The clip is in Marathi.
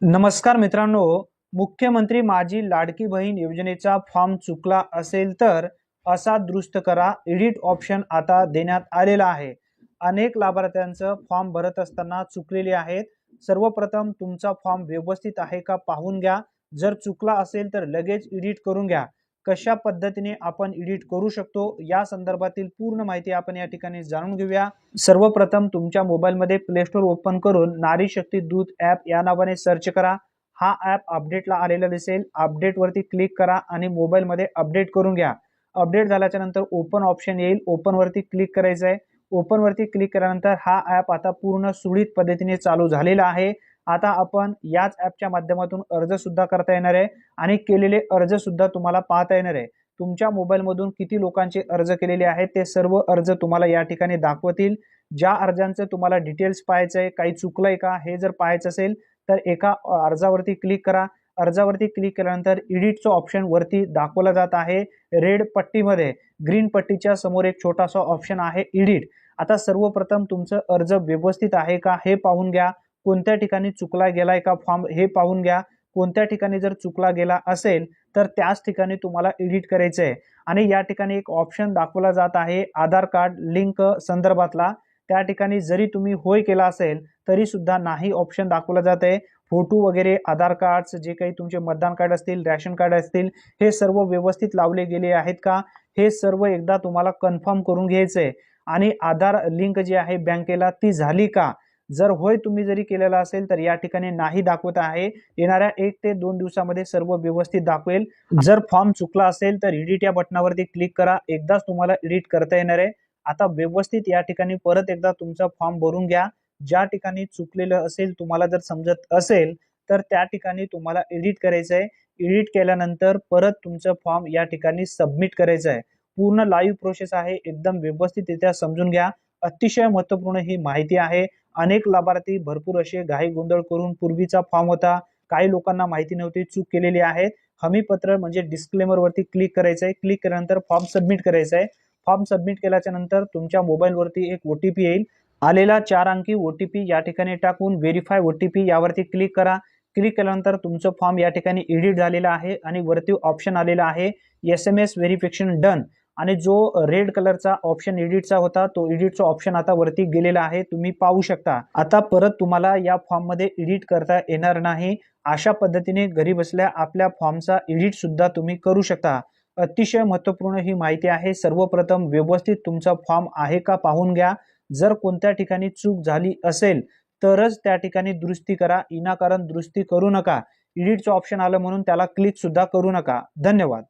नमस्कार मित्रांनो मुख्यमंत्री माझी लाडकी बहीण योजनेचा फॉर्म चुकला असेल तर असा दुरुस्त करा एडिट ऑप्शन आता देण्यात आलेला आहे. अनेक लाभार्थ्यांचं फॉर्म भरत असताना चुकलेले आहेत. सर्वप्रथम तुमचा फॉर्म व्यवस्थित आहे का पाहून घ्या. जर चुकला असेल तर लगेच एडिट करून घ्या. कशा पद्धतीने आपण एडिट करू शकतो या संदर्भातील पूर्ण माहिती आपण या ठिकाणी जाणून घेऊया. सर्वप्रथम तुमच्या मोबाईलमध्ये प्ले स्टोअर ओपन करून नारी शक्ती दूत ॲप या नावाने सर्च करा. हा ॲप अपडेटला आलेला दिसेल. अपडेटवरती क्लिक करा आणि मोबाईलमध्ये अपडेट करून घ्या. अपडेट झाल्याच्यानंतर ओपन ऑप्शन येईल. ओपनवरती क्लिक करायचं आहे ओपनवरती क्लिक केल्यानंतर हा ॲप आता पूर्ण सुरळीत पद्धतीने चालू झालेला आहे. आता आपण याच ॲपच्या माध्यमातून अर्जसुद्धा करता येणार आहे. आणि केलेले अर्जसुद्धा तुम्हाला पाहता येणार आहे. तुमच्या मोबाईलमधून किती लोकांचे अर्ज केलेले आहेत ते सर्व अर्ज तुम्हाला या ठिकाणी दाखवतील. ज्या अर्जांचं तुम्हाला डिटेल्स पाहायचं आहे काही चुकलंय का हे जर पाहायचं असेल तर एका अर्जावरती क्लिक करा. अर्जावरती क्लिक केल्यानंतर इडिटचं ऑप्शन वरती दाखवला जात आहे. रेड पट्टीमध्ये ग्रीन पट्टीच्या समोर एक छोटासा ऑप्शन आहे इडिट आता सर्वप्रथम तुमचं अर्ज व्यवस्थित आहे का हे पाहून घ्या. कोणत्या ठिकाणी चुकला गेलाय का फॉर्म हे पाहून घ्या. कोणत्या ठिकाणी जर चुकला गेला असेल तर त्याच ठिकाणी तुम्हाला एडिट करायचं आहे. आणि या ठिकाणी एक ऑप्शन दाखवला जात आहे आधार कार्ड लिंक संदर्भातला. त्या ठिकाणी जरी तुम्ही होय केला असेल तरी सुद्धा नाही ऑप्शन दाखवला जात आहे. फोटो वगैरे आधार कार्ड जे काही तुमचे मतदान कार्ड असतील रॅशन कार्ड असतील हे सर्व व्यवस्थित लावले गेले आहेत का? हे सर्व एकदा तुम्हाला कन्फर्म करून घ्यायचं आहे. आणि आधार लिंक जी आहे बँकेला ती झाली का? जर होय तुम्ही जरी केलेला असेल तर या ठिकाणी नाही दाखवत आहे. येणाऱ्या एक ते दोन दिवसामध्ये सर्व व्यवस्थित दाखवेल. जर फॉर्म चुकला असेल तर एडिट या बटनावरती क्लिक करा. एकदाच तुम्हाला एडिट करता येणार आहे. आता व्यवस्थित या ठिकाणी परत एकदा तुमचा फॉर्म भरून घ्या. ज्या ठिकाणी चुकलेलं असेल तुम्हाला जर समजत असेल तर त्या ठिकाणी तुम्हाला एडिट करायचं आहे. एडिट केल्यानंतर परत तुमचं फॉर्म या ठिकाणी सबमिट करायचं आहे. पूर्ण लाईव्ह प्रोसेस आहे. एकदम व्यवस्थितरित्या समजून घ्या. अतिशय महत्त्वपूर्ण ही माहिती आहे. अनेक लाभार्थी भरपूर असे घाई गोंधळ करून पूर्वीचा फॉर्म होता. काही लोकांना माहिती नव्हती चूक केलेली आहे. हमीपत्र म्हणजे डिस्क्लेमर वरती क्लिक करायचं आहे क्लिक केल्यानंतर फॉर्म सबमिट करायचा आहे फॉर्म सबमिट केल्याच्यानंतर तुमच्या मोबाईलवरती एक ओटीपी येईल. आलेला चार अंकी ओटीपी या ठिकाणी टाकून व्हेरीफाय ओटीपी यावरती क्लिक करा. क्लिक केल्यानंतर तुमचं फॉर्म या ठिकाणी एडिट झालेला आहे आणि वरती ऑप्शन आलेला आहे. S M S verification done आणि जो रेड कलरचा ऑप्शन एडिटचा होता तो एडिटचा ऑप्शन आता वरती गेलेला आहे. तुम्ही पाहू शकता. आता परत तुम्हाला या फॉर्ममध्ये एडिट करता येणार नाही. अशा पद्धतीने घरी बसल्या आपल्या फॉर्मचा एडिट सुद्धा तुम्ही करू शकता. अतिशय महत्त्वपूर्ण ही माहिती आहे. सर्वप्रथम व्यवस्थित तुमचा फॉर्म आहे का पाहून घ्या. जर कोणत्या ठिकाणी चूक झाली असेल तरच त्या ठिकाणी दुरुस्ती करा. विनाकारण दुरुस्ती करू नका. एडिटचं ऑप्शन आलं म्हणून त्याला क्लिक सुद्धा करू नका. धन्यवाद.